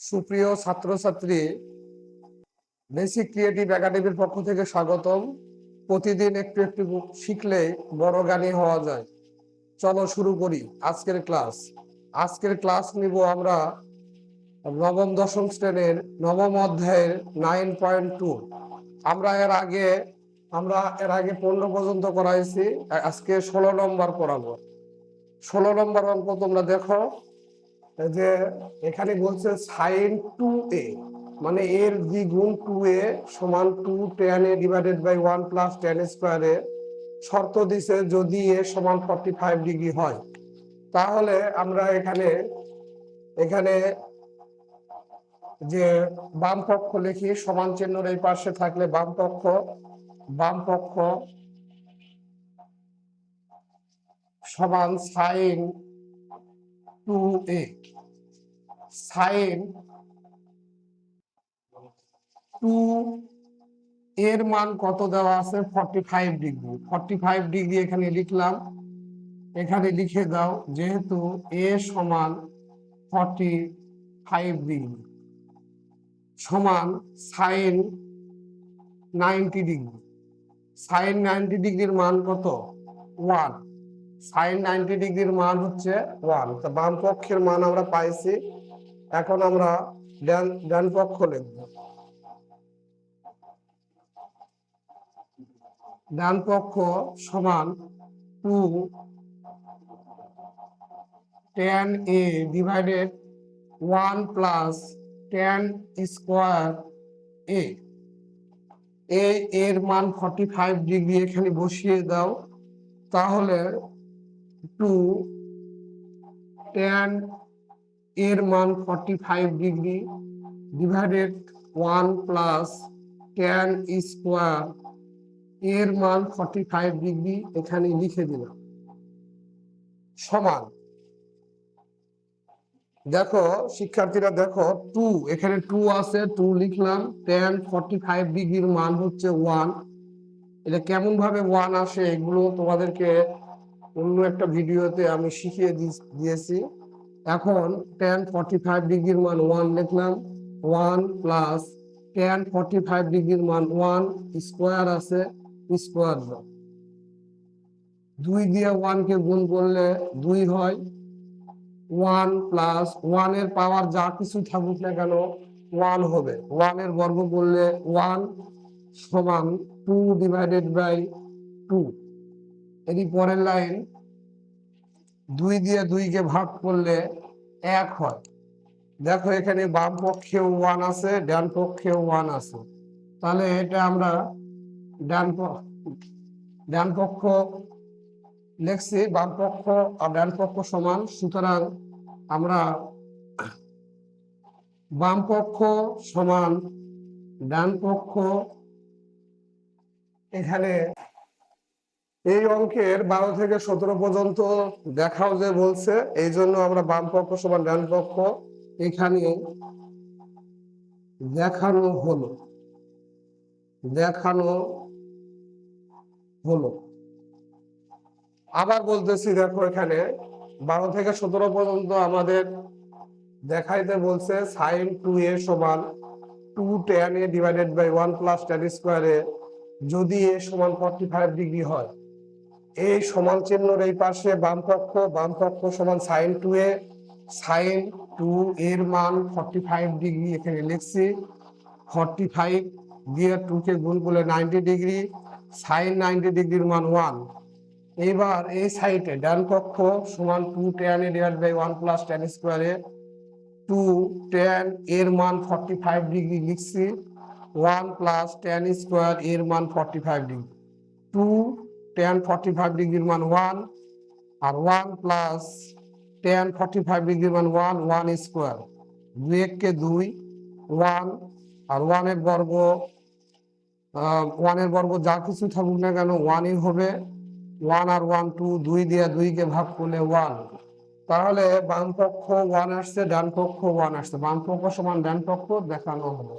সুপ্রিয় ছাত্রছাত্রী basic creative একাডেমির পক্ষ থেকে স্বাগতম। প্রতিদিন একটু একটু শিখলে বড় জ্ঞানী হওয়া যায়। চলো শুরু করি আজকের ক্লাস। আজকের ক্লাস নিব আমরা নবম, দশম শ্রেণির নবম অধ্যায়ের নাইন পয়েন্ট টু। আমরা এর আগে, আমরা এর আগে পনেরো পর্যন্ত করাইছি। আজকে ষোলো নম্বর করাবো ষোলো নম্বর অঙ্ক তোমরা দেখো। যে এখানে বলছে সাইন টু এ মানে এর দ্বিগুণ টু এ সমান two tan A divided by one plus tan স্কোয়ারে শর্ত দিছে যদি এ সমান ফর্টি ফাইভ ডিগ্রি হয়। তাহলে আমরা এখানে এখানে যে বাম পক্ষ লিখি, সমান চিহ্নর এই পাশে থাকলে বাম পক্ষ বাম পক্ষ সমান sine two A sine two এর মান কত দেওয়া আছে? Forty five degree forty five degree এখানে লিখলাম। এখানে লিখে দাও, যেহেতু এ সমান ফর্টি ফাইভ ডিগ্রি সমান sine ninety degree sine ninety ডিগ্রির মান কত? ওয়ান সাইন নাইনটি ডিগ্রির মান হচ্ছে ওয়ান তো বাম পক্ষের মান আমরা পাইছি এখন আমরা ডান পক্ষ লিখব। ডান পক্ষ সমান two tan A divided one plus tan square A এর মান ফর্টি ফাইভ ডিগ্রি এখানে বসিয়ে দাও, তাহলে টু টেন এর মান forty five degree divided one plus tan square এর মান ফর্টি ফাইভ ডিগ্রি এখানে লিখে দিলাম। সমান। দেখো, শিক্ষার্থীরা দেখো টু এখানে টু আছে টু লিখলাম টেন ফর্টি ফাইভ ডিগ্রির মান হচ্ছে ওয়ান এটা কেমন ভাবে ওয়ান আসে, এগুলো তোমাদেরকে অন্য একটা ভিডিওতে আমি শিখিয়ে দিয়েছি। এখন টেন ফর্টি ফাইভ ডিগ্রির মান ওয়ান লিখলাম one plus tan forty five ডিগ্রির মান ওয়ান স্কোয়ার আছে স্কোয়ার দুই দিয়ে ওয়ানকে গুণ করলে দুই হয়। ওয়ান প্লাস ওয়ানের পাওয়ার যা কিছু থাকুক না কেন ওয়ান হবে। ওয়ানের বর্গ করলে ওয়ান সমান টু ডিভাইডেড বাই টু এরই পরের লাইন দুই দিয়ে দুইকে ভাগ করলে এক হয়। দেখো এখানে বাম পক্ষেও ওয়ান আছে, ডান পক্ষেও ওয়ান আছে। তাহলে এটা আমরা ডান ডান পক্ষ লিখছি, বাম পক্ষ আর ডান পক্ষ সমান। সুতরাং আমরা বাম পক্ষ সমান, ডান পক্ষ এখানে এই অঙ্কের বারো থেকে সতেরো পর্যন্ত দেখাও যে বলছে, এই জন্য আমরা বাম পক্ষ সমান ডান পক্ষ এখানে দেখানো হলো। দেখানো হলো। আবার বলতেছি, দেখো এখানে বারো থেকে সতেরো পর্যন্ত আমাদের দেখাইতে বলছে সাইন টু এ সমান two tan A divided by one plus tan স্কোয়ারে যদি এ সমান ফর্টি ফাইভ ডিগ্রি হয়। এই সমান চিহ্নর এই পাশে বাম পক্ষ বাম পক্ষ সমান sine two A sine two এর মান ফর্টি ফাইভ ডিগ্রি এখানে লিখছি। ফর্টি ফাইভ দিয়ে টু কে গুণ করলে নাইনটি ডিগ্রি সাইন নাইনটি ডিগ্রির মান ওয়ান এবার এই সাইডে ডান পক্ষ সমান two tan A divide by one plus tan স্কোয়ারে টু টেন এর মান ফর্টি ফাইভ ডিগ্রি লিখছি। ওয়ান প্লাস টেন স্কোয়ার এর মান forty five degree two forty five ডিগ্রির মান ওয়ান আর one plus tan forty five ডিগ্রির মান ওয়ান ওয়ান স্কোয়ার দুই এককে দুই ওয়ান আর ওয়ানের বর্গ ওয়ানের বর্গ যা কিছু থাকুক না কেন ওয়ানই হবে। ওয়ান আর ওয়ান টু দুই দিয়ে দুইকে ভাগ করলে ওয়ান তাহলে বাম পক্ষ ওয়ান আসছে, ডান পক্ষ ওয়ান আসছে। বাম পক্ষ সমান ডান পক্ষ দেখানো হলো।